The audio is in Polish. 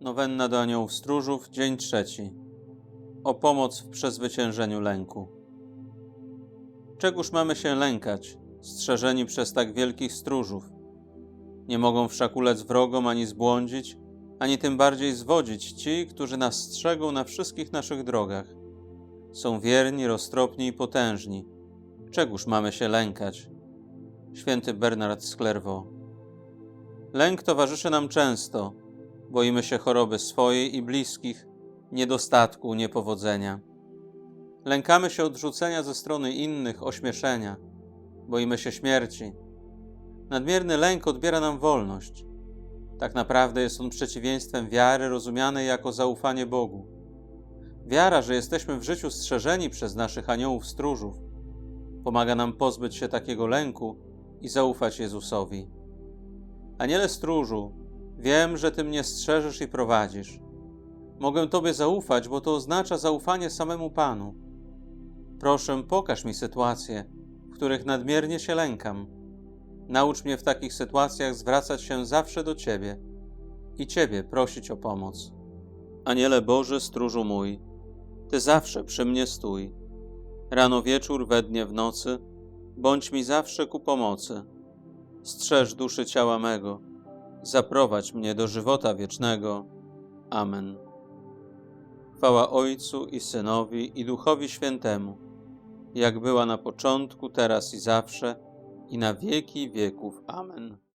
Nowenna do Aniołów Stróżów, dzień trzeci. O pomoc w przezwyciężeniu lęku. Czegóż mamy się lękać, strzeżeni przez tak wielkich stróżów? Nie mogą wszak ulec wrogom ani zbłądzić, ani tym bardziej zwodzić ci, którzy nas strzegą na wszystkich naszych drogach. Są wierni, roztropni i potężni. Czegóż mamy się lękać? Święty Bernard z Clairvaux. Lęk towarzyszy nam często. Boimy się choroby swojej i bliskich, niedostatku, niepowodzenia. Lękamy się odrzucenia ze strony innych, ośmieszenia. Boimy się śmierci. Nadmierny lęk odbiera nam wolność. Tak naprawdę jest on przeciwieństwem wiary rozumianej jako zaufanie Bogu. Wiara, że jesteśmy w życiu strzeżeni przez naszych aniołów stróżów, pomaga nam pozbyć się takiego lęku i zaufać Jezusowi. Aniele stróżu, wiem, że Ty mnie strzeżysz i prowadzisz. Mogę Tobie zaufać, bo to oznacza zaufanie samemu Panu. Proszę, pokaż mi sytuacje, w których nadmiernie się lękam. Naucz mnie w takich sytuacjach zwracać się zawsze do Ciebie i Ciebie prosić o pomoc. Aniele Boży, stróżu mój, Ty zawsze przy mnie stój. Rano wieczór, we dnie w nocy, bądź mi zawsze ku pomocy. Strzeż duszy ciała mego, zaprowadź mnie do żywota wiecznego. Amen. Chwała Ojcu i Synowi i Duchowi Świętemu, jak była na początku, teraz i zawsze, i na wieki wieków. Amen.